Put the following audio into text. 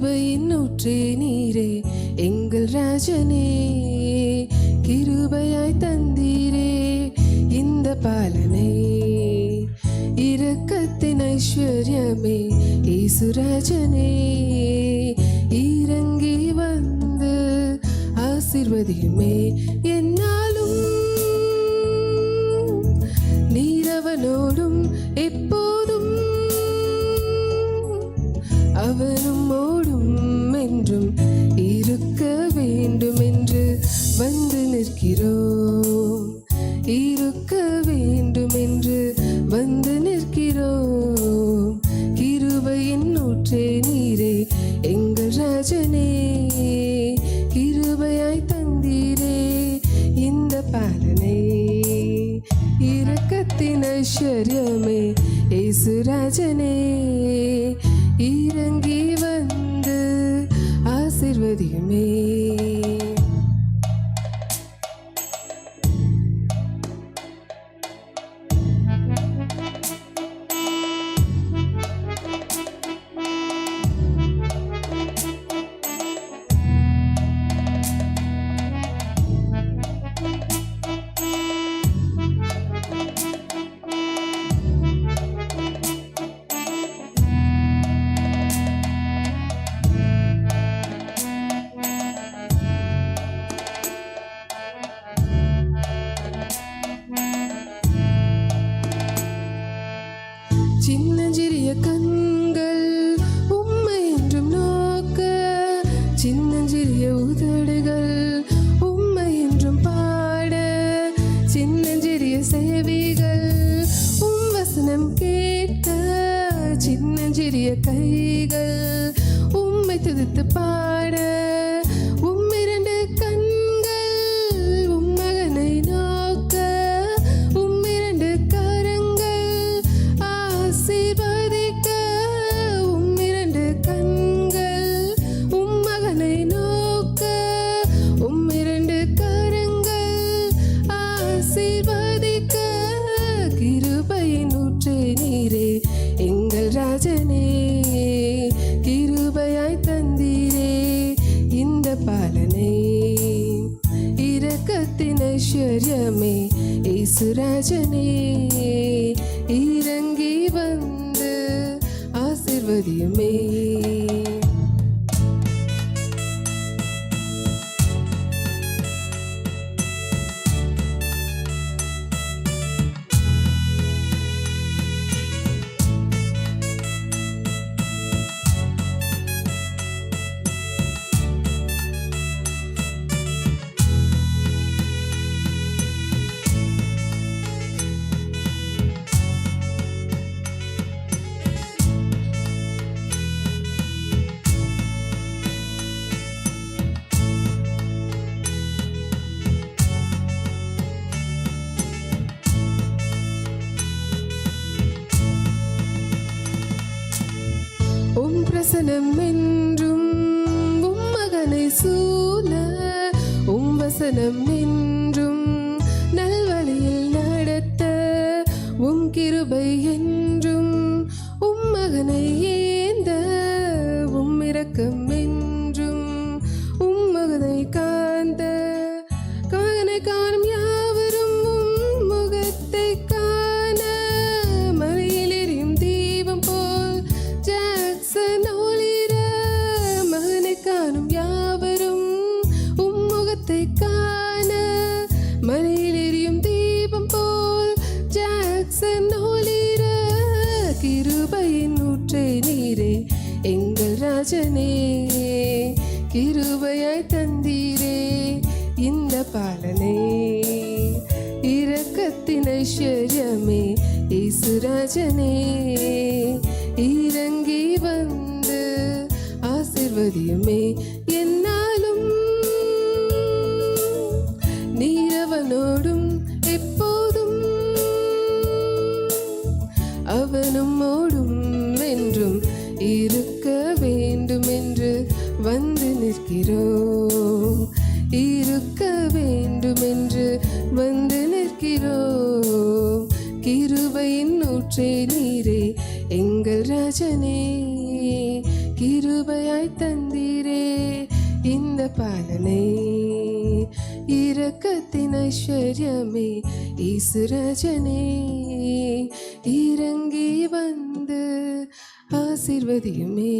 கிருபையின் ஊற்றே நீரே எங்கள் ராஜனே கிருபையாய் தந்தீரே இந்த பாலனை. இரக்கத்தின் ஐஸ்வர்யமே ஈசுராஜனே இறங்கி வந்து ஆசிர்வதியுமே. என்னாலும் நீரவனோடும் எப்போ நிற்கிறோம் இருக்க வேண்டும் என்று வந்து நிற்கிறோம் கிருபையின் நூற்றே நீரே எங்கள் ராஜனே. கிருபையாய் தந்தீரே இந்த பாலனை. இரக்கத்தின் ஐஸ்வர்யமே இயேசு ராஜனே. இறங்கி வந்து ஆசிர்வதியுமே. கைகள் உம்மை துதித்து பாட கிருபையாய் தந்தீரே இந்த பாலனை. இரக்கத்தின் ஐஸ்வர்யமே ஏசுராஜனே இறங்கி வந்து ஆசிர்வதியுமே வசனம் என்றும் உம் மகனை சூழ உம் வசனம் என்றும் நல்வழியில் நடத்த உம் கிருபை என்றும் உம் மகனை ஏந்த உம் இரக்கம் சென்னோலிர கிருபையின் ஊற்றே நீரே எங்கள் ராஜனே கிருபையாய் தந்தீரே இந்த பாலனே. இரக்கத்தின் ஐஸ்வர்யமே இசுராஜனே இறங்கி வந்து ஆசிர்வதியுமே அவனும் ஓடும் என்றும் இருக்க வேண்டும் என்று வந்து நிற்கிறோம் இருக்க வேண்டும் என்று வந்து நிற்கிறோம் கிருபையின் ஊற்றே நீரே எங்கள் ராஜனே. கிருபையாய் தந்தீரே இந்த பாலனை. இரக்கத்தின் ஐஸ்வர்யமே ஈசுராஜனே இறங்கி வந்து ஆசிர்வதியுமே.